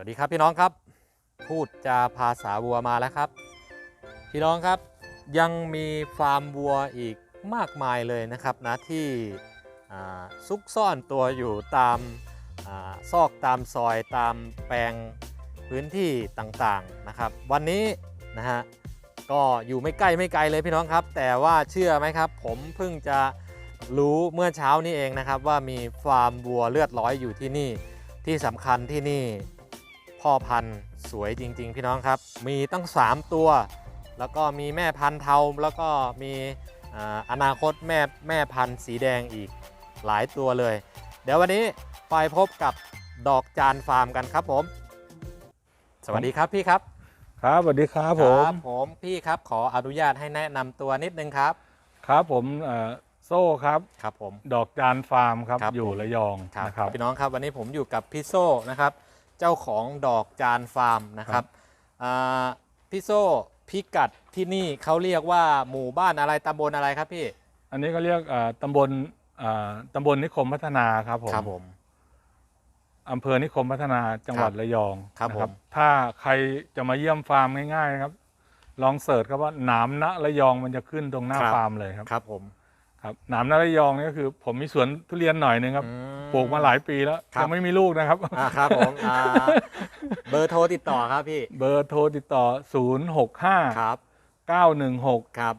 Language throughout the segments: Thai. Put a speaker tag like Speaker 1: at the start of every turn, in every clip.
Speaker 1: วัสดีครับพี่น้องครับ พูดจาภาษาวัวมาแล้วครับ พี่น้องครับยังมีฟาร์มวัวอีกมากมายเลยนะครับนะที่ซุกซ่อนตัวอยู่ตามอซอกตามซอยตามแปลงพื้นที่ต่างๆนะครับ วันนี้นะฮะก็อยู่ไม่ใกล้ไม่ไกลเลยพี่น้องครับ แต่ว่าเชื่อไหมครับ ผมเพิ่งจะรู้เมื่อเช้านี้เองนะครับ ว่ามีฟาร์มวัวเลือดร้อยอยู่ที่นี่ที่สำคัญที่นี่ พ่อพันธุ์สวยจริง ๆ พี่น้องครับ มีตั้ง 3 ตัว แล้วก็มีแม่พันธุ์เทาแล้วก็มีอ่าอนาคตแม่แม่พันธุ์สีแดงอีกหลายตัวเลย เดี๋ยววันนี้ไปพบกับดอกจานฟาร์มกันครับผม สวัสดีครับพี่ครับ
Speaker 2: ครับสวัสดีครับผม
Speaker 1: ครับผมพี่ครับขออนุญาตให้แนะนำตัวนิดนึงครับ
Speaker 2: ครับผมเอ่อโซ่ครับ
Speaker 1: ครับผม
Speaker 2: ดอกจานฟาร์มครับ
Speaker 1: ครับ
Speaker 2: อยู่
Speaker 1: ผม
Speaker 2: ระยองนะครับ
Speaker 1: พี่น้องครับวันนี้ผมอยู่กับพี่โซ่นะครับ เจ้าของดอกจานฟาร์มนะครับอ่าพี่โซ่พิกัดที่นี่เขาเรียกว่าหมู่บ้านอะไรตำบลอะไรครับพี่
Speaker 2: อันนี้ก็เรียกเอ่อตำบลเอ่อตำบลนิคมพัฒนาครับผม
Speaker 1: ครับผม
Speaker 2: อำเภอนิคมพัฒนาจังหวัด
Speaker 1: ครับ
Speaker 2: ระยอง
Speaker 1: ครับ
Speaker 2: นะ
Speaker 1: ผม
Speaker 2: ถ้าใครจะมาเยี่ยมฟาร์มง่ายๆนะครับ ลองเสิร์ชครับว่าหนามณระยองมันจะขึ้นตรงหน้าฟาร์มเลยครับ
Speaker 1: ครับผม
Speaker 2: ครับหนามณระยองนี่ก็คือ ผมมีสวนทุเรียนหน่อยหนึงครับ
Speaker 1: อื
Speaker 2: ปลูกมาหลายปีแล้ว
Speaker 1: ครับ
Speaker 2: ยังไม่มีลูกนะครับ
Speaker 1: อ่าครับผมอ่าเบอร์โทรติดต่อครับพี่
Speaker 2: เบอร์โทรติดต่อ 065
Speaker 1: ครับ
Speaker 2: 916
Speaker 1: ครับ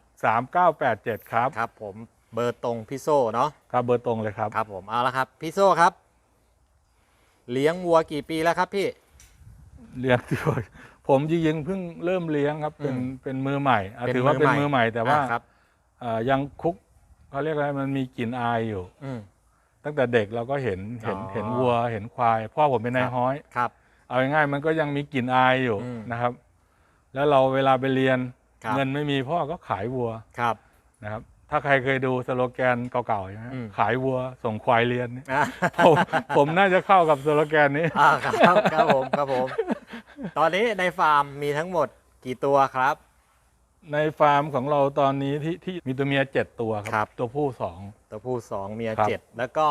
Speaker 2: 3987 ครับ
Speaker 1: ครับผมเบอร์ตรงพี่โซ่เนาะ
Speaker 2: ครับเบอร์ตรงเลยครับ
Speaker 1: ครับผมเอาละครับพี่โซ่ครับ เลี้ยงวัวกี่ปีแล้วครับพี่
Speaker 2: เลี้ยงที่ว่าผมจริงๆเพิ่งเริ่มเลี้ยงครับ เป็น
Speaker 1: อืม
Speaker 2: เป็นมือใหม่อะ
Speaker 1: เป็น
Speaker 2: ถือว่าเป็น
Speaker 1: มื
Speaker 2: มื
Speaker 1: อ
Speaker 2: อ
Speaker 1: ให
Speaker 2: ให
Speaker 1: ม่
Speaker 2: ม่แต่ว่า
Speaker 1: อ่ครับ
Speaker 2: เอ่อยังคุก เขาเรียกอะไรมันมีกลิ่นอายอยู่
Speaker 1: อืม
Speaker 2: ตั้งแต่เด็กเราก็เห็นเห็น
Speaker 1: อ๋อ
Speaker 2: เห็นวัวเห็นควาย พ่อผมเป็นนาย
Speaker 1: ครับ
Speaker 2: ฮ้อย
Speaker 1: ครับ
Speaker 2: เอาง่ายๆมันก็ยังมีกลิ่นอายอยู่
Speaker 1: อืม
Speaker 2: นะครับ แล้วเราเวลาไปเรียน
Speaker 1: ครับ
Speaker 2: เงินไม่มีพ่อก็ขายวัว
Speaker 1: ครับ
Speaker 2: นะครับ ถ้าใครเคยดูสโลแกนเก่าๆใช่ไหม
Speaker 1: อืม
Speaker 2: ขายวัวส่งควายเรียนเนี่ย
Speaker 1: อ่า
Speaker 2: ผมผมน่าจะเข้ากับสโลแกนนี้
Speaker 1: อ่าครับครับผมครับผม ตอนนี้ในฟาร์มมีทั้งหมดกี่ตัวครับ
Speaker 2: ในฟาร์มของเราตอนนี้ที่ที่มีตัวเมียเจ็ดตัวค
Speaker 1: ครั
Speaker 2: รับตัวผู้สอง
Speaker 1: ตัวผู้สองเมีย
Speaker 2: ครับ
Speaker 1: เจ็ดแล้วก็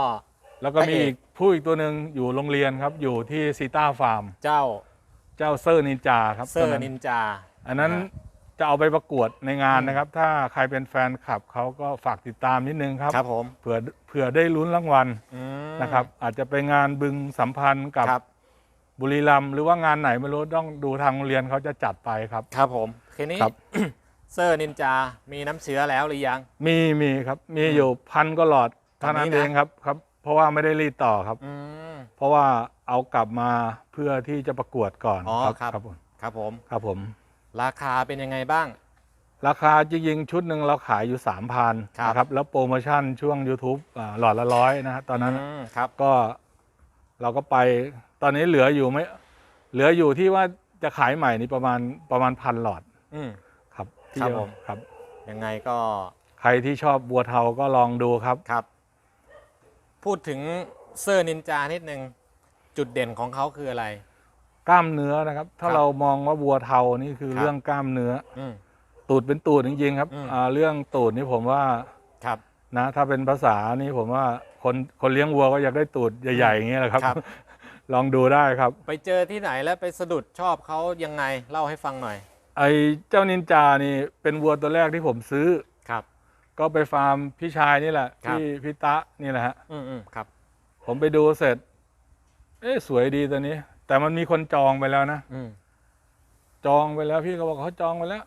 Speaker 2: แล้วก็
Speaker 1: พระ
Speaker 2: มี
Speaker 1: เอก
Speaker 2: อีกผู้อีกตัวหนึ่งอยู่โรงเรียนครับ อยู่ที่ซีต้าฟาร์ม
Speaker 1: เจ้า
Speaker 2: เจ้าเซอร์นินจาครับ
Speaker 1: เซอ
Speaker 2: ตัว
Speaker 1: ร์
Speaker 2: นั้น
Speaker 1: นินจา
Speaker 2: อันนั้น
Speaker 1: อ่า
Speaker 2: จะเอาไปประกวดในงาน
Speaker 1: อืม
Speaker 2: นะครับ ถ้าใครเป็นแฟนคลับเขาก็ฝากติดตามนิดนึงครับ
Speaker 1: ครับผม
Speaker 2: เผื่อเผื่อได้ลุ้นรางวัล
Speaker 1: อืม
Speaker 2: นะครับ อาจจะไปงานบึงสัมพันธ์กับ
Speaker 1: ครับ
Speaker 2: บุรีรัมย์หรือว่างานไหนไม่รู้ต้องดูทางโรงเรียนเขาจะจัดไปครับ
Speaker 1: ครับผมทีนี้
Speaker 2: ครับ
Speaker 1: เซอร์นินจา มีน้ำเชื้อแล้วหรือยัง
Speaker 2: มีมีครับ มี
Speaker 1: อืม
Speaker 2: อยู่พันก็หลอดเท่า
Speaker 1: ตอนนี้
Speaker 2: นั้น
Speaker 1: นะ
Speaker 2: เองครับครับ เพราะว่าไม่ได้รีดต่อครับ
Speaker 1: อืม
Speaker 2: เพราะว่าเอากลับมาเพื่อที่จะประกวดก่อน
Speaker 1: อ๋อครับ
Speaker 2: ครับผม
Speaker 1: ครับผม
Speaker 2: ครับผม
Speaker 1: ราคาเป็นยังไงบ้าง
Speaker 2: ราคาจริงๆ ชุดหนึ่งเราขายอยู่ 3,000
Speaker 1: ครับ
Speaker 2: นะครับ แล้วโปรโมชั่นช่วง YouTube อ่าหลอดละร้อยนะฮะตอนนั้น
Speaker 1: มครับ
Speaker 2: ก็เราก็ไป ตอนนี้เหลืออยู่ไม่เหลืออยู่ที่ว่าจะขายใหม่นี่ประมาณประมาณพันหลอด
Speaker 1: อืม
Speaker 2: ครับที่
Speaker 1: ครับ
Speaker 2: จะ
Speaker 1: ผม
Speaker 2: ครับ
Speaker 1: ยังไงก็
Speaker 2: ใครที่ชอบบัวเทาก็ลองดูครับ
Speaker 1: ครับ พูดถึงเซอร์นินจานิดนึง จุดเด่นของเขาคืออะไร
Speaker 2: กล้ามเนื้อนะครับ ถ้า
Speaker 1: ครับ
Speaker 2: เรามองว่าบัวเทานี่คือ
Speaker 1: ครับ
Speaker 2: เรื่องกล้ามเนื้อ
Speaker 1: อืม
Speaker 2: ตูดเป็นตูดจริงๆครับ
Speaker 1: อืม
Speaker 2: อ่าเรื่องตูดนี่ผมว่า
Speaker 1: ครับ
Speaker 2: นะ ถ้าเป็นภาษานี่ผมว่าคนคนเลี้ยงวัวก็อยากได้ตูดใหญ่ๆอย่างเงี้ยแหละครับ
Speaker 1: ครับ
Speaker 2: ลองดูได้ครับ
Speaker 1: ไปเจอที่ไหนแล้วไปสะดุดชอบเขายังไงเล่าให้ฟังหน่อย
Speaker 2: ไอ้เจ้านินจานี่เป็นวัวตัวแรกที่ผมซื้อ
Speaker 1: ครับ
Speaker 2: ก็ไปฟาร์มพี่ชายนี่แหละ
Speaker 1: ครับ
Speaker 2: พี่พี่ตะนี่แหละฮะ
Speaker 1: อืมอืมครับ
Speaker 2: ผมไปดูเสร็จ เอ๊ะสวยดีตัวนี้ แต่มันมีคนจองไปแล้วนะ
Speaker 1: อืม
Speaker 2: จองไปแล้วพี่ก็บอกเขาจองไปแล้ว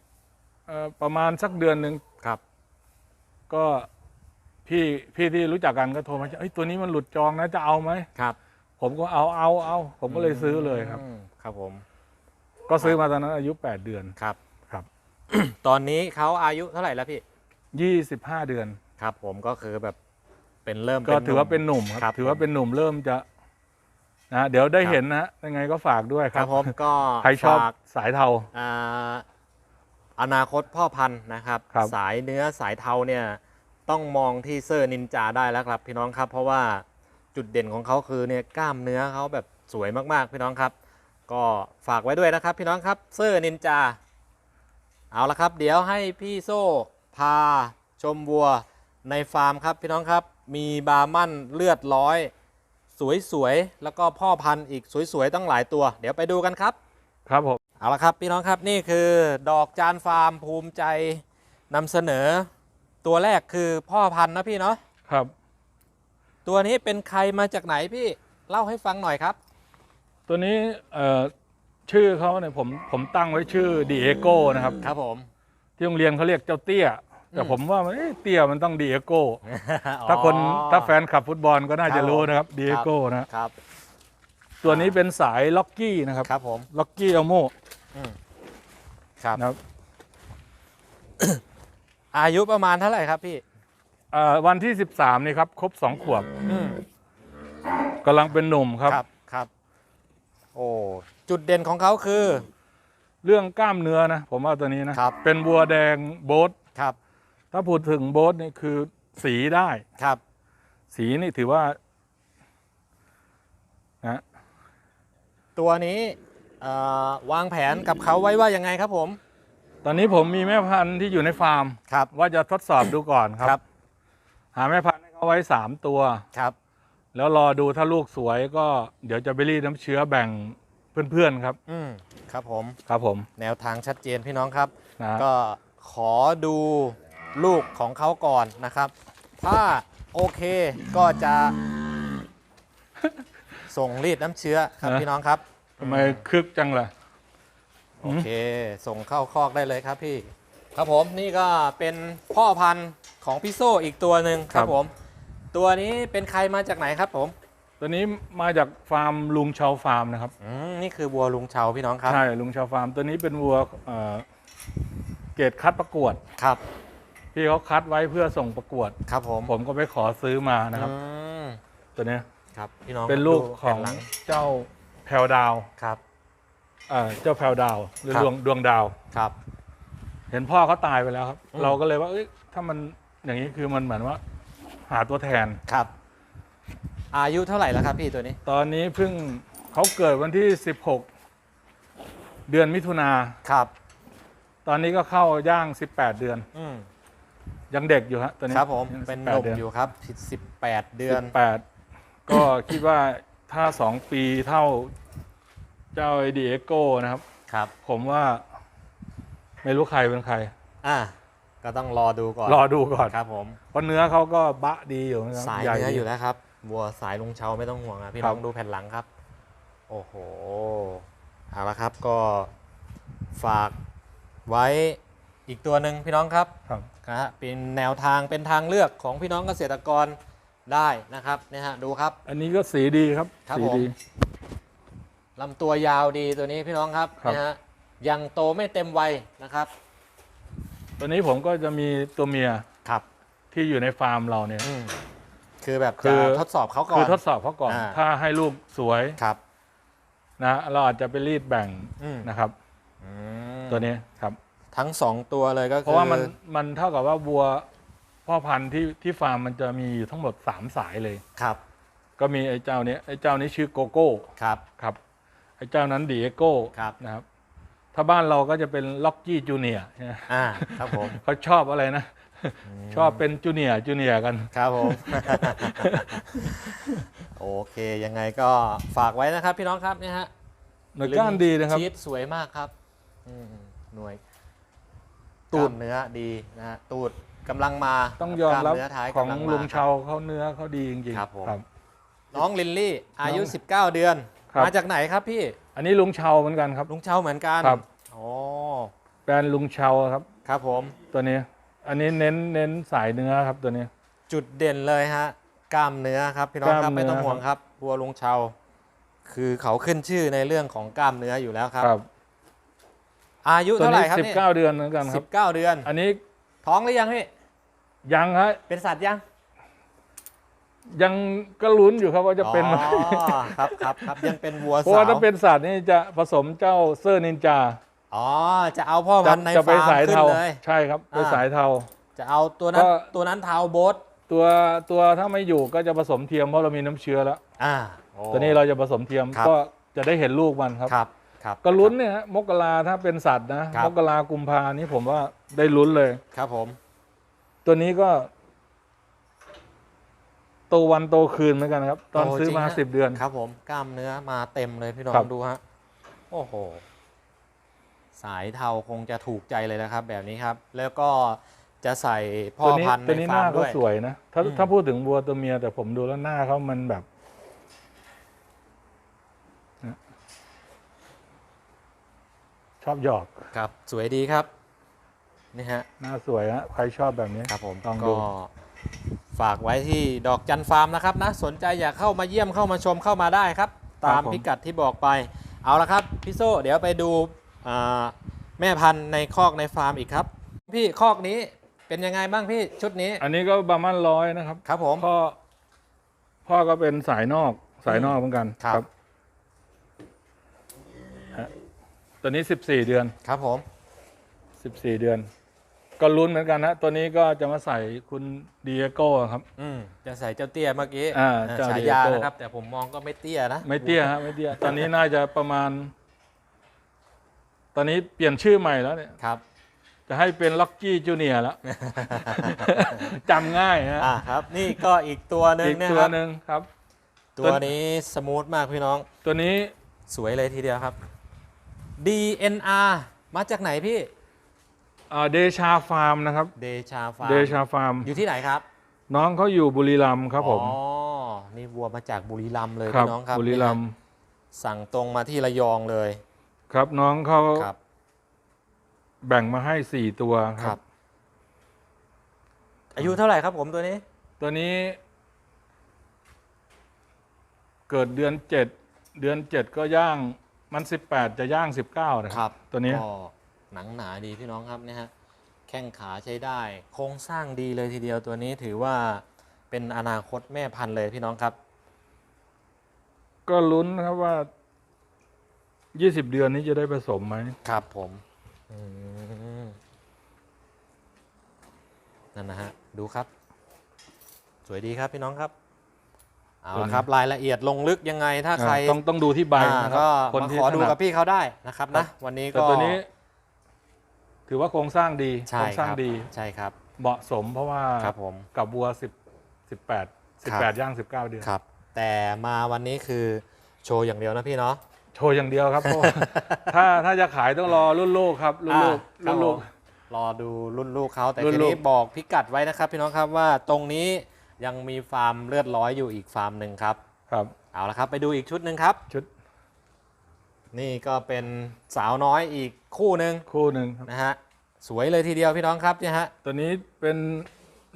Speaker 2: เอ่อประมาณสักเดือนหนึ่ง
Speaker 1: ครับ
Speaker 2: ก็พี่พี่ที่รู้จักกันก็โทรมาเอ้ยตัวนี้มันหลุดจองนะจะเอาไหม
Speaker 1: ครับ
Speaker 2: ผมก็เอาเอาเอาผมก็เลยซื้อเลยครับ
Speaker 1: มครับผม
Speaker 2: ก็ซื้อมาตอนนั้นอายุ 8 เดือน
Speaker 1: ครับ
Speaker 2: ครับ
Speaker 1: ตอนนี้เขาอายุเท่าไหร่แล้วพี่
Speaker 2: 25 เดือน
Speaker 1: ครับผมก็คือแบบเป็นเริ่ม
Speaker 2: ก็
Speaker 1: น
Speaker 2: ถือว่า
Speaker 1: ห
Speaker 2: เป็นหนุ่มค
Speaker 1: ครั
Speaker 2: รับ
Speaker 1: บ
Speaker 2: ถือว่าเป็นหนุ่มเริ่มจะนะเดี๋ยวได้เห็นนะยังไงก็ฝากด้วย
Speaker 1: ค
Speaker 2: ค
Speaker 1: รั
Speaker 2: รั
Speaker 1: บบผมก็
Speaker 2: ใครชอบ
Speaker 1: ฝาก
Speaker 2: สายเทา
Speaker 1: อ่าอนาคตพ่อพันธุ์นะครับ
Speaker 2: ครับ
Speaker 1: สายเนื้อสายเทาเนี่ยต้องมองที่เซอร์นินจาได้แล้วครับ พี่น้องครับ เพราะว่า จุดเด่นของเขาคือเนี่ยกล้ามเนื้อเขาแบบสวยมากๆ พี่น้องครับ ก็ฝากไว้ด้วยนะครับ พี่น้องครับเซอร์นินจาเอาละครับ เดี๋ยวให้พี่โซ่พาชมวัวในฟาร์มครับ พี่น้องครับมีบาร์มั่นเลือดร้อยสสวยๆแล้วก็พ่อพันธุ์อีกสวยๆตั้งหลายตัว เดี๋ยวไปดูกันครับ
Speaker 2: ครับผม
Speaker 1: เอาละครับ พี่น้องครับนี่คือดอกจานฟาร์มภูมิใจนำเสนอ ตัวแรกคือพ่อพันธุ์นะพี่เนาะ
Speaker 2: ครับ
Speaker 1: ตัวนี้เป็นใครมาจากไหนพี่เล่าให้ฟังหน่อยครับ
Speaker 2: ตัวนี้เอ่อชื่อเขาเนี่ยผมผมตั้งไว้ชื่อดีเอโก้นะครับ
Speaker 1: ครับผม
Speaker 2: ที่โรงเรียนเขาเรียกเจ้าเตี้ย แต่
Speaker 1: อืม
Speaker 2: ผมว่ามันเอ๊ะเตี้ยมันต้องดีเอโก้ถ้าคนถ้าแฟนคลับฟุตบอลก็น่า
Speaker 1: ครั
Speaker 2: จะ
Speaker 1: บ
Speaker 2: รู้นะครับดีเอโก้นะ
Speaker 1: ครับ
Speaker 2: ตัวนี้เป็นสายล็อกกี้นะครับ
Speaker 1: ครับผม
Speaker 2: ล็อกกี้เอลโม
Speaker 1: อืมครับ
Speaker 2: นะครับ
Speaker 1: อายุประมาณเท่าไหร่ครับพี่
Speaker 2: เอ่อวันที่ 13 นี่ครับ ครบ 2 ขวบ
Speaker 1: อืม
Speaker 2: กำลังเป็นหนุ่มครับ
Speaker 1: ครับครับ โอ้จุดเด่นของเขาคือ
Speaker 2: เรื่องกล้ามเนื้อนะ ผมว่าตัวนี้นะครับ เป็นวัวแดงโบ๊ท
Speaker 1: ครับ
Speaker 2: ถ้าพูดถึงโบ๊ทนี่คือสีได้
Speaker 1: ครับ
Speaker 2: สีนี่ถือว่านะ
Speaker 1: ตัวนี้เอ่อวางแผนกับเขาไว้ว่ายังไงครับผม
Speaker 2: ตอนนี้ผมมีแม่พันธุ์ที่อยู่ในฟาร์ม
Speaker 1: ครับ
Speaker 2: ว่าจะทดสอบดูก่อนครับ
Speaker 1: ครับ
Speaker 2: หาแม่พันธุ์ให้เขาไว้3ตัว
Speaker 1: ครับ
Speaker 2: แล้วรอดูถ้าลูกสวยก็เดี๋ยวจะไปรีดน้ำเชื้อแบ่งเพื่อนๆครับ
Speaker 1: อืมครับผม
Speaker 2: ครับผม
Speaker 1: แนวทางชัดเจนพี่น้องครับ
Speaker 2: นะ
Speaker 1: ก็ขอดูลูกของเขาก่อนนะครับ ถ้าโอเคก็จะ ส่งรีดน้ำเชื้อครับพี่น้องครับ
Speaker 2: ทำไมคึกจังล่ะ
Speaker 1: โอเค ส่งเข้าคอกได้เลยครับพี่ ครับผมนี่ก็เป็นพ่อพันธุ์ของพี่โซ่อีกตัวหนึ่งค
Speaker 2: ครั
Speaker 1: รับบ ผม ตัวนี้เป็นใครมาจากไหนครับผม
Speaker 2: ตัวนี้มาจากฟาร์มลุงชาวฟาร์มนะครับ
Speaker 1: อืมนี่คือวัวลุงเชาพี่น้องครับ
Speaker 2: ใช่ลุงชาวฟาร์ม ตัวนี้เป็นวัวเอ่อเกรดคัดประกวด
Speaker 1: ครับ
Speaker 2: พี่เขาคัดไว้เพื่อส่งประกวด
Speaker 1: ครับผม
Speaker 2: ผมก็ไปขอซื้อมานะครับ
Speaker 1: อืม
Speaker 2: ตัวเนี้ย
Speaker 1: ครับพี่น้อง
Speaker 2: เป็นลูก
Speaker 1: ดู
Speaker 2: ของ
Speaker 1: แผ่นหลัง
Speaker 2: เจ้าแพรวดาว
Speaker 1: ครับ
Speaker 2: เอ่อเจ้าแพรวดาวหรือ
Speaker 1: ครับ
Speaker 2: ดวงดวงดาว
Speaker 1: ครับ
Speaker 2: เห็นพ่อเขาตายไปแล้วครับ
Speaker 1: อืม
Speaker 2: เราก็เลยว่าเอ้ยถ้ามันอย่างนี้คือมันเหมือนว่า หาตัวแทน
Speaker 1: ครับ อายุเท่าไหร่แล้วครับพี่ตัวนี้
Speaker 2: ตอนนี้เพิ่งเขาเกิดวันที่ 16 เดือนมิถุนา
Speaker 1: ครับ
Speaker 2: ตอนนี้ก็เข้าย่าง 18 เดือน
Speaker 1: อืม
Speaker 2: ยังเด็กอยู่ฮะตัวนี้
Speaker 1: ครับผม
Speaker 2: ยัง
Speaker 1: เป็นห
Speaker 2: 18
Speaker 1: นุ่ม
Speaker 2: ดื
Speaker 1: อยู่ครับสิบแปดเดือน
Speaker 2: 18 ก็คิดว่าถ้า 2 ปีเท่าเจ้าไอดีเอโก้นะครับ
Speaker 1: ครับ
Speaker 2: ผมว่า ไม่รู้ใครเป็นใคร
Speaker 1: อะก็ต้องรอดูก่อน
Speaker 2: รอดูก่อน
Speaker 1: ครับผม
Speaker 2: เพราะเนื้อเขาก็บะดีอยู่นะครับ
Speaker 1: สาย
Speaker 2: ใหญ่
Speaker 1: เนื้อ
Speaker 2: ดี
Speaker 1: อยู่แล้วครับวัวสายลุงเชาไม่ต้องห่วงนะพี่
Speaker 2: ครั
Speaker 1: น้
Speaker 2: บ
Speaker 1: องดูแผ่นหลังครับ โอ้โหเอาละครับก็ฝากไว้อีกตัวหนึ่งพี่น้องครับ
Speaker 2: ครับ
Speaker 1: นะฮะเป็นแนวทางเป็นทางเลือกของพี่น้องเกษตรกรได้นะครับเนี่ยฮะดูครับ
Speaker 2: อันนี้ก็สีดีครับ
Speaker 1: ครับ
Speaker 2: สี
Speaker 1: ผม
Speaker 2: ดี
Speaker 1: ลำตัวยาวดีตัวนี้พี่น้องครับ
Speaker 2: ครับ
Speaker 1: นะฮะ ยังโตไม่เต็มวัยนะครับ
Speaker 2: ตัวนี้ผมก็จะมีตัวเมีย
Speaker 1: ครับ
Speaker 2: ที่อยู่ในฟาร์มเราเนี่ย
Speaker 1: อืมคือแบบ
Speaker 2: คื
Speaker 1: จะ
Speaker 2: อ
Speaker 1: ทดสอบเขาก่อน
Speaker 2: คือทดสอบเขาก่อน
Speaker 1: อ่า
Speaker 2: ถ้าให้ลูกสวย
Speaker 1: ครับ
Speaker 2: นะเราอาจจะไปรีดแบ่ง
Speaker 1: อืม
Speaker 2: นะครับ
Speaker 1: อืม
Speaker 2: ตัวนี้ครับ
Speaker 1: ทั้งสองตัวเลยก็คือ
Speaker 2: เพราะว่ามันมันเท่ากับว่าวัวพ่อพันธุ์ที่ที่ฟาร์มมันจะมีอยู่ทั้งหมด 3 สายเลย
Speaker 1: ครับ
Speaker 2: ก็มีไอ้เจ้าเนี้ยไอ้เจ้านี้ชื่อโกโก้
Speaker 1: ครับ
Speaker 2: ครับไอ้เจ้านั้นดีเอโก้
Speaker 1: ครับ
Speaker 2: นะครับ ถ้าบ้านเราก็จะเป็นล็อกกี้จูเนียร์
Speaker 1: อ่าครับผม
Speaker 2: เขาชอบอะไรนะ ชอบเป็นจูเนียร์จูเนียร์กัน
Speaker 1: ครับผม โอเค ยังไงก็ฝากไว้นะครับ พี่น้องครับเนี่ยฮะ
Speaker 2: หน่วยก้านดีนะครับ
Speaker 1: ชีสสวยมากครับอืมหน่วย
Speaker 2: ตู
Speaker 1: ตู
Speaker 2: ด
Speaker 1: ดเนื้อดีนะฮะตูดกำลังมา
Speaker 2: ต้องยอมรับ
Speaker 1: กล้าเนื้อท้าย
Speaker 2: ของ
Speaker 1: กำลัมา
Speaker 2: ลุง
Speaker 1: ครับ
Speaker 2: เชาเขาเนื้อเขาดีจริงๆ
Speaker 1: ครับผม
Speaker 2: ครับ
Speaker 1: น้องลินลี่ อายุ
Speaker 2: น้อง
Speaker 1: 19 เดือน
Speaker 2: ครับ
Speaker 1: มาจากไหนครับพี่
Speaker 2: อันนี้ลุงเชาเหมือนกันครับ
Speaker 1: ลุงเชาเหมือนกัน
Speaker 2: ครับ
Speaker 1: โอ้
Speaker 2: แบรนด์ลุงเชาครับ
Speaker 1: ครับผม
Speaker 2: ตัวนี้ อันนี้เน้นเน้นสายเนื้อครับตัวนี้
Speaker 1: จุดเด่นเลยฮะกล้ามเนื้อครับพี่น้อง
Speaker 2: ก
Speaker 1: ค
Speaker 2: ล้า
Speaker 1: รับ
Speaker 2: มเนื้อ
Speaker 1: ไม่ต้องห่วงครับบัวลุงเชา คือเขาขึ้นชื่อในเรื่องของกล้ามเนื้ออยู่แล้วครับ
Speaker 2: ครับ
Speaker 1: อายุ
Speaker 2: ตัว
Speaker 1: เท่าไห
Speaker 2: นี้
Speaker 1: ร่ครับ
Speaker 2: สิบ
Speaker 1: เนี่ย
Speaker 2: เก้าเดือนเหมือนกันค
Speaker 1: สิ
Speaker 2: รับ
Speaker 1: บเก้าเดือน
Speaker 2: อันนี้
Speaker 1: ท้องหรือยังพี่
Speaker 2: ยังฮะ
Speaker 1: เป็นสัตว์ยัง
Speaker 2: ยังก็ลุ้นอยู่ครับว่าจะเป็นไหม
Speaker 1: อ๋อครับครับครับยังเป็นวัว
Speaker 2: เพราะ
Speaker 1: สา
Speaker 2: ว่าวถ้าเป็นสัตว์นี่จะผสมเจ้าเซอร์นินจา
Speaker 1: อ๋อจะเอาพ่อ
Speaker 2: จะ
Speaker 1: มันใน
Speaker 2: จะไป
Speaker 1: ฟาร์ม
Speaker 2: สาย
Speaker 1: ขึ้น
Speaker 2: เทา
Speaker 1: เลย
Speaker 2: ใช่ครับไป
Speaker 1: อ่า
Speaker 2: สายเทา
Speaker 1: จะเอาตัวนั้น
Speaker 2: ก็
Speaker 1: ตัวนั้นเทาโบ๊ท
Speaker 2: ตัวตัวถ้าไม่อยู่ก็จะผสมเทียมเพราะเรามีน้ำเชื้อแล้ว
Speaker 1: อ่า
Speaker 2: ตัวนี้เราจะผสมเทียม
Speaker 1: ครับ
Speaker 2: ก็จะได้เห็นลูกมันครับ
Speaker 1: ครับครับ
Speaker 2: ก็ลุ้นเนี่ยฮะมกราถ้าเป็นสัตว์นะครับ มกรากุมภานี้ผมว่าได้ลุ้นเลย
Speaker 1: ครับผม
Speaker 2: ตัวนี้ก็ โตวันโตคืนเหมือนกันครับ ตอน
Speaker 1: โต
Speaker 2: ซื้อมา
Speaker 1: จริงฮะ
Speaker 2: สิบเดือน
Speaker 1: ครับผมกล้ามเนื้อมาเต็มเลยพี่น้อ
Speaker 2: ครั
Speaker 1: ง
Speaker 2: บ
Speaker 1: ดูฮะ โอ้โห สายเทาคงจะถูกใจเลยนะครับ แบบนี้ครับ แล้วก็จะใส่พ่อ
Speaker 2: ตัวนี้
Speaker 1: พันธุ์
Speaker 2: ตัว
Speaker 1: ใน
Speaker 2: นี้ห
Speaker 1: ฟา
Speaker 2: น้า
Speaker 1: ร์ม
Speaker 2: เขา
Speaker 1: ด้วย
Speaker 2: สวยนะ ถ้า
Speaker 1: อืม
Speaker 2: ถ้าพูดถึงวัวตัวเมีย แต่ผมดูแล้วหน้าเขามันแบบนะชอบหยอก
Speaker 1: ครับ สวยดีครับ นี่ฮะ
Speaker 2: หน้าสวยฮะใครชอบแบบนี้
Speaker 1: ครับผม
Speaker 2: ลองดู
Speaker 1: ก็ ฝากไว้ที่ดอกจันฟาร์มนะครับนะสนใจอยากเข้ามาเยี่ยมเข้ามาชมเข้ามาได้ครับ ตามพิกัดที่บอกไป เอาละครับพี่โซ่เดี๋ยวไปดูอ่าแม่พันธุ์ในคอกในฟาร์มอีกครับ พี่คอกนี้เป็นยังไงบ้างพี่ชุดนี้
Speaker 2: อันนี้ก็บาร์มันร้อยนะครับ
Speaker 1: ครับผม
Speaker 2: พ่อพ่อก็เป็นสายนอกสายนอกเหมือนกัน
Speaker 1: ครับ
Speaker 2: ฮะตัวนี้สิบสี่เดือน
Speaker 1: ครับผม
Speaker 2: สิบสี่เดือน ก็ลุ้นเหมือนกันนะตัวนี้ก็จะมาใส่คุณดีเอโก้ครับ
Speaker 1: อืมจะใส่เจ้าเตี้ยเมื่อกี้
Speaker 2: อ่า
Speaker 1: อ่า
Speaker 2: เจ้า
Speaker 1: ฉายา
Speaker 2: Diego
Speaker 1: นะครับ แต่ผมมองก็ไม่เตี้ยนะ
Speaker 2: ไม่เตี้ยฮะไม่เตี้ยตอนนี้น่าจะประมาณ ตอนนี้เปลี่ยนชื่อใหม่แล้วเนี่ย
Speaker 1: ครับ
Speaker 2: จะให้เป็นล็อกกี้จูเนียแล้ว จำง่ายฮะ
Speaker 1: อ่าครับ นี่ก็อีกตัวหนึ่ง
Speaker 2: อีก
Speaker 1: นะ
Speaker 2: ตั
Speaker 1: ควรับ
Speaker 2: หนึ่งครับ
Speaker 1: ตัวนี้สมูทมากพี่น้อง
Speaker 2: ตัวนี้
Speaker 1: สวยเลยทีเดียวครับ DNR มาจากไหนพี่
Speaker 2: เดชาฟาร์มนะครับ
Speaker 1: เดชาฟาร์
Speaker 2: เด
Speaker 1: ม
Speaker 2: ชาฟาร์ม
Speaker 1: อยู่ที่ไหนครับ
Speaker 2: น้องเขาอยู่บุรีรัมย์ครับผม
Speaker 1: อ๋อ นี่วัวมาจากบุรีรัมย์เลย
Speaker 2: ครับ
Speaker 1: พี่น้องครับ
Speaker 2: บุรีรัมย์
Speaker 1: นี่ฮะสั่งตรงมาที่ระยองเลย
Speaker 2: ครับน้องเขา
Speaker 1: ครับ
Speaker 2: แบ่งมาให้สี่ตัวค
Speaker 1: ค
Speaker 2: รั
Speaker 1: รับ บ อายุเท่าไหร่ครับผมตัวนี้
Speaker 2: ตัวนี้ เกิดเดือนเจ็ดเดือนเจ็ดก็ย่างมันสิบแปดจะย่างสิบเก้านะครับ ตัวนี้
Speaker 1: ก็ หนังหนาดีพี่น้องครับเนี่ยฮะแข้งขาใช้ได้ โครงสร้างดีเลยทีเดียวตัวนี้ถือว่าเป็นอนาคตแม่พันธุ์เลยพี่น้องครับ
Speaker 2: ก็ลุ้นนะครับว่ายี่สิบเดือนนี้จะได้ผสมไหม
Speaker 1: ครับผมอืมนั่นนะฮะดูครับ สวยดีครับพี่น้องครับเอาละครับรายละเอียดลงลึกยังไงถ้าใคร
Speaker 2: อ่าต้องต้องดูที่ใบ
Speaker 1: อ่า
Speaker 2: นะครั
Speaker 1: ก็
Speaker 2: บคน
Speaker 1: มา
Speaker 2: ที่
Speaker 1: ขอดู
Speaker 2: ถนั
Speaker 1: กับพี่เขาได้นะครับนะวันนี้
Speaker 2: แต่
Speaker 1: ก็
Speaker 2: ตัวนี้ ถือว่าโครงสร้างดี
Speaker 1: ใช่
Speaker 2: โครง
Speaker 1: ค
Speaker 2: สร้าง
Speaker 1: รับ
Speaker 2: ดี
Speaker 1: ใช่ครับ
Speaker 2: เหมาะสมเพราะว่า
Speaker 1: ครับผม
Speaker 2: กับวัวสิบสิบแปดสิบ
Speaker 1: ครั
Speaker 2: แปด
Speaker 1: บ
Speaker 2: ย่างสิบเก้าเดือน
Speaker 1: ครับ แต่มาวันนี้คือโชว์อย่างเดียวนะพี่เนาะ
Speaker 2: โชว์อย่างเดียวครับเพราะว่า ถ้าถ้าจะขายต้องรอรุ่นลูกครับ รุ่นลูก
Speaker 1: อ่าครั
Speaker 2: รุ่
Speaker 1: บ
Speaker 2: นลูก
Speaker 1: ผมรอดูรุ่นลูกเขาแต่
Speaker 2: รุ่น
Speaker 1: ที
Speaker 2: ลู
Speaker 1: นี้
Speaker 2: ก
Speaker 1: บอกพิกัดไว้นะครับ พี่น้องครับว่าตรงนี้ยังมีฟาร์มเลือดร้อยอยู่อีกฟาร์มหนึ่งครับ
Speaker 2: ครับ
Speaker 1: เอาละครับ ไปดูอีกชุดหนึ่งครับ
Speaker 2: ชุด
Speaker 1: นี่ก็เป็นสาวน้อยอีก คู่หนึ่ง
Speaker 2: คู่หนึ่งครับ
Speaker 1: นะฮะสวยเลยทีเดียวพี่น้องครับเนี่ยฮะ
Speaker 2: ตัวนี้เป็น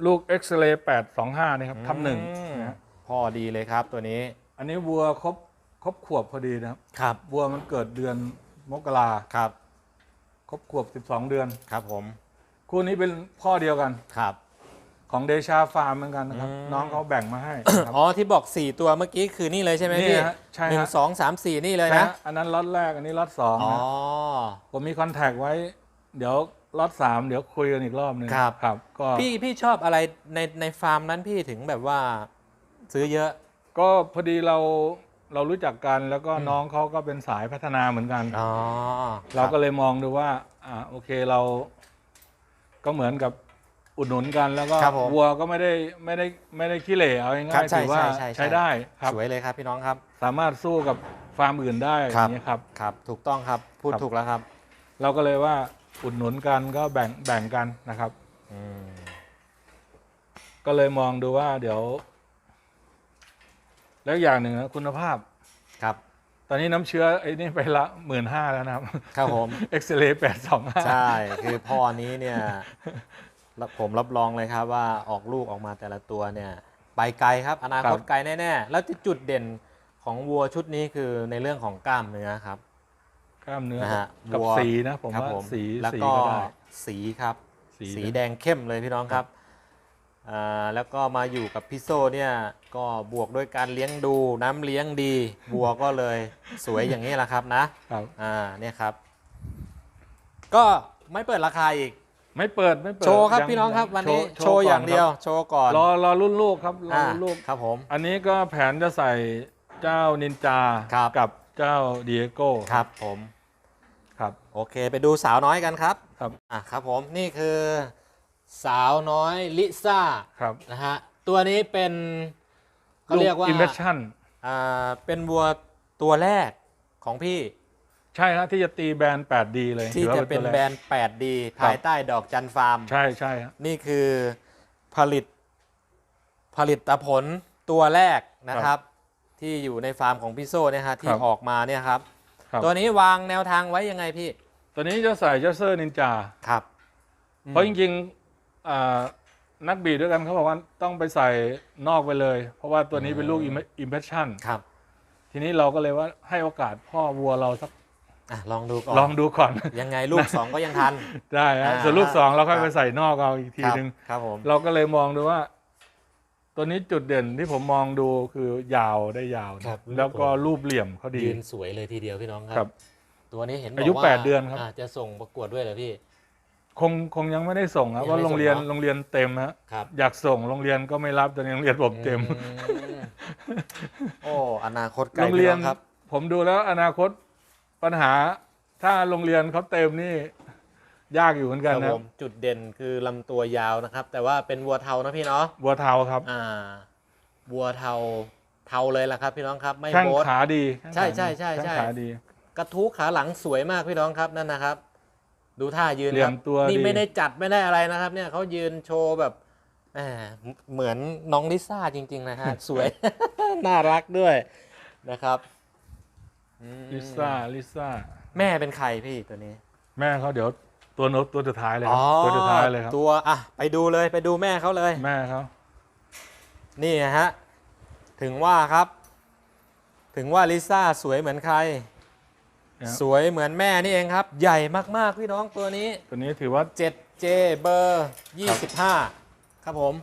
Speaker 2: ลูกเอ็กซเรย์แปดสองห้านี่ครับทับหนึ่ง
Speaker 1: อืม
Speaker 2: นะฮะ
Speaker 1: พ่อดีเลยครับตัวนี้
Speaker 2: อันนี้วัวครบครบขวบพอดีนะครับ
Speaker 1: ครับ
Speaker 2: วัวมันเกิดเดือนมกรา
Speaker 1: ครับ
Speaker 2: ครบขวบสิบสองเดือน
Speaker 1: ครับผม
Speaker 2: คู่นี้เป็นพ่อเดียวกัน
Speaker 1: ครับ
Speaker 2: ของเดชาฟาร์มเหมือนกันนะครับ
Speaker 1: อืม
Speaker 2: น้องเขาแบ่งมาให้ครับ
Speaker 1: อ๋อที่บอก 4 ตัวเมื่อกี้คือนี่เลยใช่ไหม
Speaker 2: นี่
Speaker 1: พี่
Speaker 2: ฮะใช่
Speaker 1: หนึ่ง
Speaker 2: ฮะ
Speaker 1: สองสามสี่นี่เลย
Speaker 2: ใช่
Speaker 1: นะ
Speaker 2: ฮะอันนั้นล็อตแรกอันนี้ล็อตสอง
Speaker 1: อ๋อ
Speaker 2: นะผมมีคอนแทคไว้ เดี๋ยวล็อตสามเดี๋ยวคุยกันอีกรอบหนึ่ง
Speaker 1: ครับ
Speaker 2: ครับก็
Speaker 1: พี่พี่ชอบอะไรในในฟาร์มนั้นพี่ถึงแบบว่า ซื้อเยอะ
Speaker 2: ก็พอดีเราเรารู้จักกันแล้วก็
Speaker 1: อืม
Speaker 2: น้องเขาก็เป็นสายพัฒนาเหมือนกัน
Speaker 1: อ๋อ
Speaker 2: เราก็เลยมองดูว่า อ่าโอเคเรา ก็เหมือนกับ อุดหนุนกันแล้วก็
Speaker 1: ครับผม
Speaker 2: วัวก็ไม่ได้ไม่ได้ไม่ได้ขี้เหร่เอา
Speaker 1: ครั
Speaker 2: ง่า
Speaker 1: บ
Speaker 2: ย
Speaker 1: ใช่
Speaker 2: ๆถือว่า
Speaker 1: ใช่ใช่ใช่
Speaker 2: ใช้ได้ครับ
Speaker 1: สวยเลยครับพี่น้องครับ
Speaker 2: สามารถสู้กับฟาร์มอื่นได้อ
Speaker 1: ครับ
Speaker 2: ย่างนี้ยครับ
Speaker 1: ครับ ถูกต้องครับพูด
Speaker 2: ครับ
Speaker 1: ถูกแล้วครับ
Speaker 2: เราก็เลยว่าอุดหนุนกันก็แบ่งแบ่งกันนะครับ
Speaker 1: อืม
Speaker 2: ก็เลยมองดูว่าเดี๋ยว แล้วอย่างหนึ่งนะคุณภาพ
Speaker 1: ครับ
Speaker 2: ตอนนี้น้ำเชื้อไอ้นี่ไปละหมื่นห้าแล้วนะครับ
Speaker 1: ครับผม
Speaker 2: เอ็กซเรย์แปดสองห้า
Speaker 1: ใช่คือพ่อนี้เนี่ย รับผมรับรองเลยครับว่าออกลูกออกมาแต่ละตัวเนี่ย ไปไกลครับอนาคตไกลแน่ๆแล้วที่จุดเด่นของวัวชุดนี้คือในเรื่องของกล้ามเนื้อครับ
Speaker 2: กล้ามเนื้อ
Speaker 1: นะฮะ
Speaker 2: กับ
Speaker 1: วัว
Speaker 2: สีนะผม
Speaker 1: ครับ
Speaker 2: ว่า
Speaker 1: ผม
Speaker 2: สี
Speaker 1: แล้ว
Speaker 2: สี
Speaker 1: ก็
Speaker 2: ก็ได้
Speaker 1: สีครับ
Speaker 2: สี
Speaker 1: สี
Speaker 2: นะ
Speaker 1: แดงเข้มเลยพี่น้องครับอ่าแล้วก็มาอยู่กับพี่โซเนี่ยก็บวกด้วยการเลี้ยงดูน้ำเลี้ยงดีวัวก็เลยสวยอย่างนี้แหละครับนะครับอ่าเนี่ยครับ ก็ไม่เปิดราคาอีก
Speaker 2: ไม่เปิดไม่เปิด
Speaker 1: โชว์ครับ
Speaker 2: ยัง
Speaker 1: พี่น้องครับวันนี้
Speaker 2: โช
Speaker 1: โชว์
Speaker 2: ก่น
Speaker 1: อย่างเดียว
Speaker 2: ครับ
Speaker 1: โชว์ก่อน
Speaker 2: รอรอรุ่นลูกครับรอ
Speaker 1: อ่า
Speaker 2: รุ่นลูก
Speaker 1: ครับผม
Speaker 2: อันนี้ก็แผนจะใส่เจ้านินจา
Speaker 1: ครับ
Speaker 2: กับเจ้าดีเอโก้
Speaker 1: ครับผม
Speaker 2: ครับ
Speaker 1: โอเค ไปดูสาวน้อยกันครับ
Speaker 2: ครับ
Speaker 1: อะครับผมนี่คือสาวน้อยลิซ่า
Speaker 2: ครับ
Speaker 1: นะฮะตัวนี้เป็นก็เรียกว่า
Speaker 2: อิมเพรสชั่น
Speaker 1: อ่าเป็นวัวตัวแรกของพี่
Speaker 2: ใช่ครับที่จะตีแบรนด์ 8D เลย
Speaker 1: ที่
Speaker 2: ถือว่า
Speaker 1: จะเป็น
Speaker 2: ตัว
Speaker 1: แบร
Speaker 2: รก
Speaker 1: นด์ 8D ภายใต้ดอกจันฟาร์ม
Speaker 2: ใช่ใช่ครับ
Speaker 1: นี่คือผลิตผลิตผลตัวแรกนะครับ ที่อยู่ในฟาร์มของพี่โซ่เนี่ยฮะที่
Speaker 2: ครับ
Speaker 1: ออกมาเนี่ยครับ
Speaker 2: ครับ
Speaker 1: ตัวนี้วางแนวทางไว้ยังไงพี่
Speaker 2: ตัวนี้จะใส่เจสเซอร์นินจา
Speaker 1: ครับ
Speaker 2: เพราะจริงๆอ่านักบีดด้วยกันเขาบอกว่าต้องไปใส่นอกไปเลย เพราะว่าตัวนี้เป็นลูกอิมเพรสชั่น
Speaker 1: ครับ
Speaker 2: ทีนี้เราก็เลยว่าให้โอกาสพ่อวัวเราสัก
Speaker 1: อะ ลองดูก่อน
Speaker 2: ลองดูก่อน
Speaker 1: ยังไงลูกสองก็ยังทัน
Speaker 2: ได้ฮะ
Speaker 1: อ่า
Speaker 2: ส่วนลูกสองเราค่อย
Speaker 1: ครับ
Speaker 2: ไปใส่นอกเอาอีกที
Speaker 1: ครับ
Speaker 2: นึง
Speaker 1: ครับผม
Speaker 2: เราก็เลยมองดูว่า ตัวนี้จุดเด่นที่ผมมองดูคือยาวได้ยาวนะครับแล้วก็รูปเหลี่ยมเขาดี
Speaker 1: ยืนสวยเลยทีเดียวพี่น้องค
Speaker 2: ครั
Speaker 1: รับ ตัวนี้เห็นบก
Speaker 2: อายุ
Speaker 1: ว่า
Speaker 2: แปดเดือนครับา
Speaker 1: จะส่งประกวดด้วยเหรอพี่
Speaker 2: คงคงยังไม่ได้ส่งครับ
Speaker 1: ยังไม่
Speaker 2: ว่าโรงเรียน
Speaker 1: ส่งเนอะ
Speaker 2: โรงเรียนเต็มฮะ
Speaker 1: ครับ
Speaker 2: อยากส่งโรงเรียนก็ไม่รับตอนนี้โรงเรียนผมเต็ม
Speaker 1: อืมโอ้อนาคตไกล
Speaker 2: โรงเรียน
Speaker 1: พี่น้องครับ
Speaker 2: ผมดูแล้วอนาคต ปัญหาถ้าโรงเรียนเขาเต็มนี่ยากอยู่เหมือน
Speaker 1: ค
Speaker 2: กัน
Speaker 1: รับ
Speaker 2: นะ
Speaker 1: ผมจุดเด่นคือลำตัวยาวนะครับ แต่ว่าเป็นวัวเทานะพี่เนาะ
Speaker 2: บัวเทาครับ
Speaker 1: อ่า วัวเทาเทาเลยล่ะครับ พี่น้องครับ ไม่
Speaker 2: แข้ง
Speaker 1: โบ๊ท
Speaker 2: ขาดี
Speaker 1: ใช่ใช่ใช่ใช่
Speaker 2: แข้งขาดี
Speaker 1: กระทุ้ขาหลังสวยมากพี่น้องครับนั่นนะครับ ดูท่ายืน
Speaker 2: เหลี่
Speaker 1: ค
Speaker 2: ย
Speaker 1: รั
Speaker 2: ม
Speaker 1: บ
Speaker 2: ตัว
Speaker 1: นี่
Speaker 2: ดี
Speaker 1: ไม่ได้จัดไม่ได้อะไรนะครับ เนี่ยเขายืนโชว์แบบแหมเหมือนน้องลิซ่าจริง ๆ นะฮะ สวย น่ารักด้วยนะครับอืม
Speaker 2: ลิซ่าลิซ่า
Speaker 1: แม่เป็นใครพี่ตัวนี้
Speaker 2: แม่เขาเดี๋ยวตัวโนตตัวสุดท้ายเลยครับตัวสุดท้ายเลยครับ
Speaker 1: ตัวอะไปดูเลยไปดูแม่เขาเลย
Speaker 2: แม่เขา
Speaker 1: นี่ฮะถึงว่าครับ ถึงว่าลิซ่าสวยเหมือนใคร
Speaker 2: เนี่ย
Speaker 1: สวยเหมือนแม่นี่เองครับ ใหญ่มากๆพี่น้องตัวนี้
Speaker 2: ตัวนี้ถือว่า
Speaker 1: 7J เบอร์ 25 ครับผม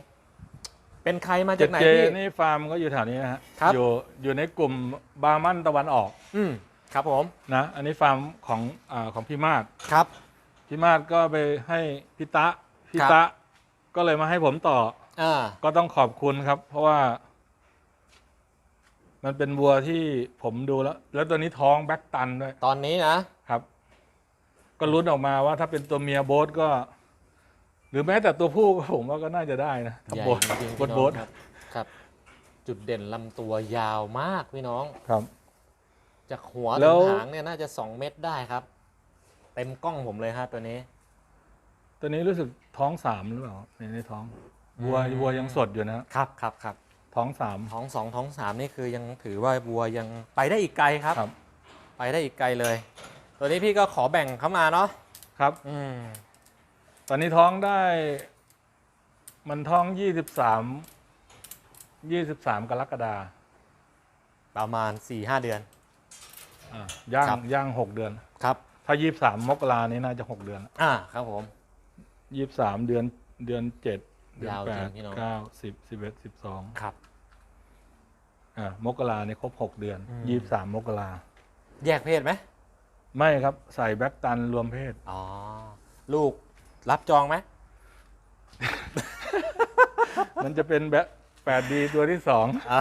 Speaker 1: เป็นใครมา
Speaker 2: เจ
Speaker 1: จากไหน
Speaker 2: เจ
Speaker 1: พี่
Speaker 2: นี่ฟาร์มก็อยู่แถวนี้นะฮะ
Speaker 1: ครับ
Speaker 2: อยู่อยู่ในกลุ่มบาร์มันตะวันออก
Speaker 1: อืมครับผม
Speaker 2: นะอันนี้ฟาร์มของอาของพี่มาศ
Speaker 1: ครับ
Speaker 2: พี่มาศก็ไปให้พี่ตะพี่
Speaker 1: ครับ
Speaker 2: ตะก็เลยมาให้ผมต่อ
Speaker 1: อ่า
Speaker 2: ก็ต้องขอบคุณครับ เพราะว่า มันเป็นวัวที่ผมดูแล้ว แล้วตัวนี้ท้องแบ็กตันด้วย
Speaker 1: ตอนนี้นะ
Speaker 2: ครับ ก็ลุ้นออกมาว่าถ้าเป็นตัวเมียโบ๊ทก็ หรือแม้แต่ตัวผู้ก็ผมว่าก็น่าจะได้นะถ้า
Speaker 1: ใหญ่
Speaker 2: โบ๊ท
Speaker 1: จริงๆ
Speaker 2: โบ๊ท
Speaker 1: พี่น้อง
Speaker 2: โบ๊ท
Speaker 1: ครับครับ จุดเด่นลำตัวยาวมากพี่น้อง
Speaker 2: ครับ
Speaker 1: จากหัว
Speaker 2: แล้
Speaker 1: ถึง
Speaker 2: ว
Speaker 1: หางเนี่ยน่าจะ 2 เม็ดได้ครับ เต็มกล้องผมเลยฮะตัวนี้
Speaker 2: ตัวนี้รู้สึกท้องสามหรือเปล่าในในท้องวัว
Speaker 1: อืม
Speaker 2: วัวยังสดอยู่นะครับ
Speaker 1: ครับครับ
Speaker 2: ท้องสาม
Speaker 1: ท้องสองท้องสามนี่คือยังถือว่าวัวยังไปได้อีกไกลครับ
Speaker 2: ครับ
Speaker 1: ไปได้อีกไกลเลย ตัวนี้พี่ก็ขอแบ่งเข้ามาเนาะ
Speaker 2: ครับ
Speaker 1: อืม
Speaker 2: ตอนนี้ท้องได้ มันท้องยี่สิบสามยี่สิบสามกรกฎา
Speaker 1: ประมาณ4ี่ห้าเดือน
Speaker 2: อะย่าง
Speaker 1: ครับ
Speaker 2: ย่างหกเดือน
Speaker 1: ครับ
Speaker 2: ถ้ายี่สิบสามมกรานี้น่าจะหกเดือน
Speaker 1: อ่าครับผม
Speaker 2: ยี่สิบสามเดือนเดือนเจ็ดเดือน
Speaker 1: ยาว
Speaker 2: แป
Speaker 1: จริ
Speaker 2: ด
Speaker 1: งพี่น้อง
Speaker 2: เก้าสิบสิบเอ็ดสิบสอง
Speaker 1: ครับ
Speaker 2: อะมกรานี่ครบหกเดือน
Speaker 1: อืม
Speaker 2: ยี่สิบสามมกรา
Speaker 1: แยกเพศไหม
Speaker 2: ไม่ครับใส่แบ็กตันรวมเพศ
Speaker 1: อ๋อ ลูก รับจองไหม
Speaker 2: มันจะเป็นแบบแปดดีตัวที่สอง
Speaker 1: อ๋อ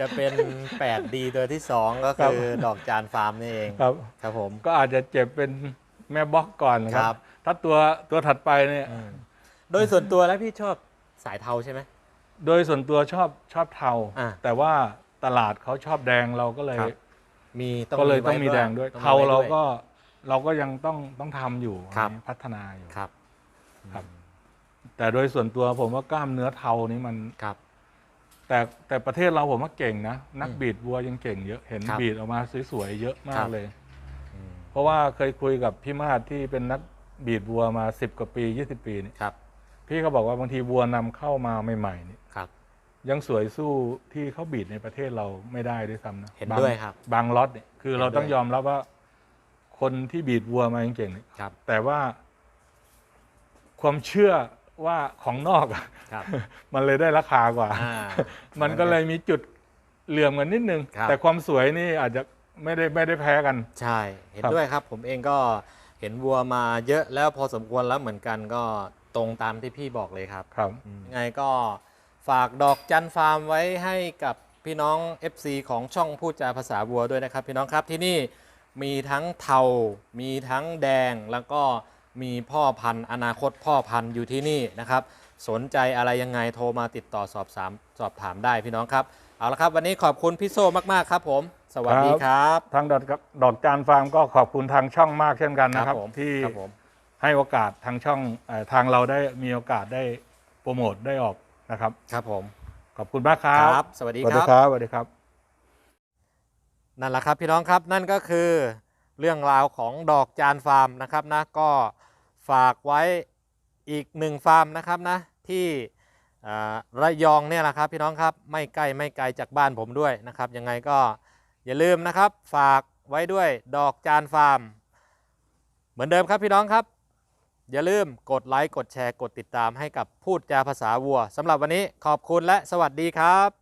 Speaker 1: จะเป็น 8D ตัวที่ 2 ก็คือดอกจานฟาร์มนี่เอง
Speaker 2: ครับ
Speaker 1: ครับผม
Speaker 2: ก็อาจจะเจ็บเป็นแม่บล็อกก่อนค
Speaker 1: ครั
Speaker 2: รับ บ ถ้าตัวตัวถัดไปเนี่ย
Speaker 1: อืมโดยส่วนตัวแล้วพี่ชอบสายเทาใช่ไหม
Speaker 2: โดยส่วนตัวชอบชอบเทา
Speaker 1: อะ
Speaker 2: แต่ว่าตลาดเขาชอบแดงเราก็เลย
Speaker 1: ครับ มีต้อง
Speaker 2: ก็เลย
Speaker 1: ไว้
Speaker 2: ต้องมีแดงด้วย
Speaker 1: ต้อง
Speaker 2: เทา
Speaker 1: ไว้
Speaker 2: เรา
Speaker 1: ด้วย
Speaker 2: ก็ เราก็ยังต้องต้องทำอยู่
Speaker 1: ครับ
Speaker 2: พัฒนาอยู่
Speaker 1: ครับ
Speaker 2: ครับ แต่โดยส่วนตัวผมว่ากล้ามเนื้อเทานี้มัน
Speaker 1: ครับ
Speaker 2: แต่แต่ประเทศเราผมว่าเก่งนะ นัก
Speaker 1: อืม
Speaker 2: บีดวัวยังเก่งเยอะเห็น
Speaker 1: ครับ
Speaker 2: บีดออกมาสวยๆเยอะมา
Speaker 1: ครั
Speaker 2: ก
Speaker 1: บ
Speaker 2: เลย
Speaker 1: อืม
Speaker 2: เพราะว่าเคยคุยกับพี่มาศที่เป็นนักบีดวัวมาสิบกว่าปียี่สิบปีนี่
Speaker 1: ครับ
Speaker 2: พี่เขาบอกว่าบางทีวัวนำเข้ามาใหม่ๆนี่
Speaker 1: ครับ
Speaker 2: ยังสวยสู้ที่เขาบีดในประเทศเราไม่ได้ด้วยซ้ำนะ
Speaker 1: เห็น
Speaker 2: บาง
Speaker 1: ด้วยครับ
Speaker 2: บางล็อตเนี่ยคือเรา
Speaker 1: เห็นด้วย
Speaker 2: ต้องยอมรับว่า คนที่บีดวัวมาเก่งๆเนี่ย
Speaker 1: ครับ
Speaker 2: แต่ว่า ความเชื่อว่าของนอกอะ
Speaker 1: ครับ
Speaker 2: มันเลยได้ราคากว่า
Speaker 1: อ่า
Speaker 2: มันก็เลยมีจุดเหลื่อมกันนิดนึง
Speaker 1: ครับ
Speaker 2: แต่ความสวยนี่อาจจะไม่ได้ไม่ได้แพ้กัน
Speaker 1: ใช่ เห็น
Speaker 2: ครับ
Speaker 1: ด้วยครับ ผมเองก็เห็นวัวมาเยอะแล้วพอสมควรแล้วเหมือนกันก็ตรงตามที่พี่บอกเลยครับ
Speaker 2: ครับ
Speaker 1: ยังไงก็ฝากดอกจันฟาร์มไว้ให้กับพี่น้อง FC ของช่องพูดจาภาษาวัวด้วยนะครับ พี่น้องครับที่นี่ มีทั้งเทา มีทั้งแดง แล้วก็มีพ่อพันธุ์อนาคตพ่อพันธุ์อยู่ที่นี่นะครับ สนใจอะไรยังไงโทรมาติดต่อสอบถามสอบถามได้พี่น้องครับ เอาละครับวันนี้ขอบคุณพี่โซมาก ๆ ครับผม สวัสดีครับ
Speaker 2: ทางดอกดอกจานฟาร์มก็ขอบคุณทางช่องมากเช่นกันนะครับ
Speaker 1: ผม
Speaker 2: ที่
Speaker 1: ครับผม
Speaker 2: ให้โอกาสทางช่องเออทางเราได้มีโอกาสได้โปรโมทได้ออกนะครับ
Speaker 1: ครับผม
Speaker 2: ขอบคุณมากครั
Speaker 1: ค
Speaker 2: บ
Speaker 1: รับสวัสดี
Speaker 2: สวัส
Speaker 1: ค
Speaker 2: ดี
Speaker 1: รับ
Speaker 2: ครับสวัสดีครับ
Speaker 1: นั่นแหละครับพี่น้องครับนั่นก็คือเรื่องราวของดอกจานฟาร์มนะครับนะก็ฝากไว้อีกหนึ่งฟาร์มนะครับนะที่ระยองเนี่ยแหละครับพี่น้องครับไม่ใกล้ไม่ไกลจากบ้านผมด้วยนะครับยังไงก็อย่าลืมนะครับฝากไว้ด้วยดอกจานฟาร์ม เหมือนเดิมครับพี่น้องครับ อย่าลืมกดไลค์กดแชร์กดติดตามให้กับพูดจาภาษาวัวสำหรับวันนี้ขอบคุณและสวัสดีครับ